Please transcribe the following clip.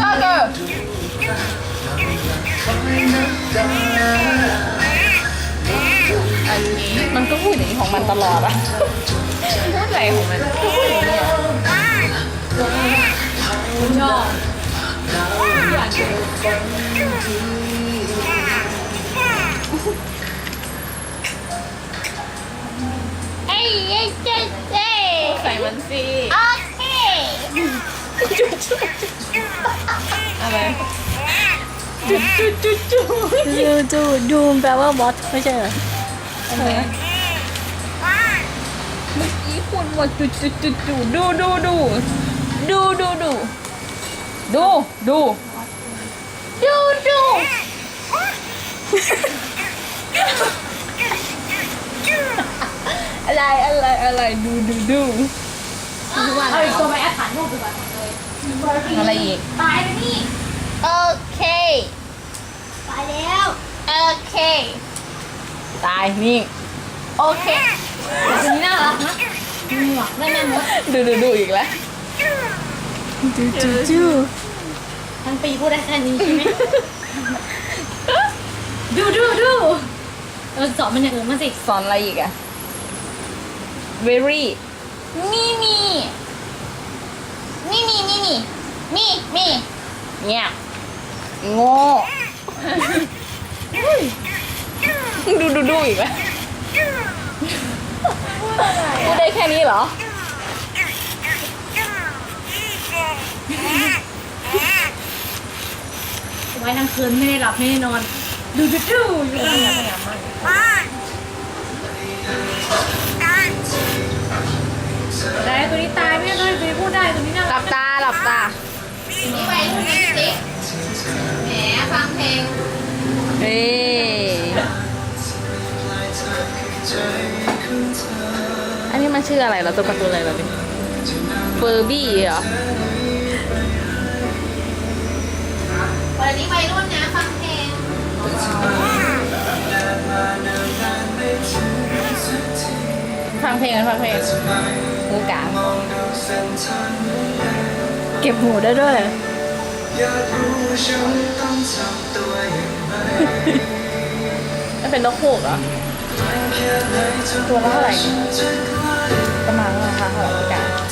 大个。อันนี้มันก็พูดอย่างนี้ของมันตลอดอะพูดอะไรของมันก็พูดอย่างนี้ชอบเอ้ยเอ้ยเจ๊เจ๊ใส่มันสิโอเค อะไรจุดจุดจุดจุดดูดูดูมแปลว่าบอสไม่ใช่เหรออะไรเมื่อกี้คุณว่าจุดจุดจุดจุดดูดูดูดูดูดูดูดูดูดูอะไรอะไรอะไรดูดูดูเอาอีกตัวไปแอดถ่ายรูปดีกว่า อะไรอีก ตาล้วนี่โอเค ตายแล้วโอเค ตายนี่โอเคคนนี้น่ารักนะนี่หมวกได้แม่มดดูดูดูอีกแล้วจูจูจูทั้งปีพูดได้แค่นี้ใช่ไหมดูดูดูเราสอนมันอย่างอื่นมาสิ สอนอะไรอีกอะ very นี่นี่นี่นี่นี่นี่ เงียบโง่ดูดูดูอีกแล้วพูดได้แค่นี้เหรอ ไว้ทั้งคืนไม่ได้หลับไม่ได้นอน ดูดูดูอยู่นั่นแหละพยายามมากได้ตัวนี้ตายไม่ได้ตัวนี้พูดได้ตัวนี้น่าหรัลักบตาหลับตา นี่วัยรุ่นนี่สิแหมฟังเพลงเฮ้อันนี้มันชื่ออะไรเหราตัวการ์ตูนอะไรเหราเนี่ยเฟอร์บี้เหรอวันนี้วัยรุ่นนะฟังเพลงฟังเพลงกันฟังเพลงหูกลางเก็บหูได้ด้วย มันเป็นนกฮูกเหรอ ตัวละเท่าไหร่ ประมาณราคาเท่าไหร่หูกลาง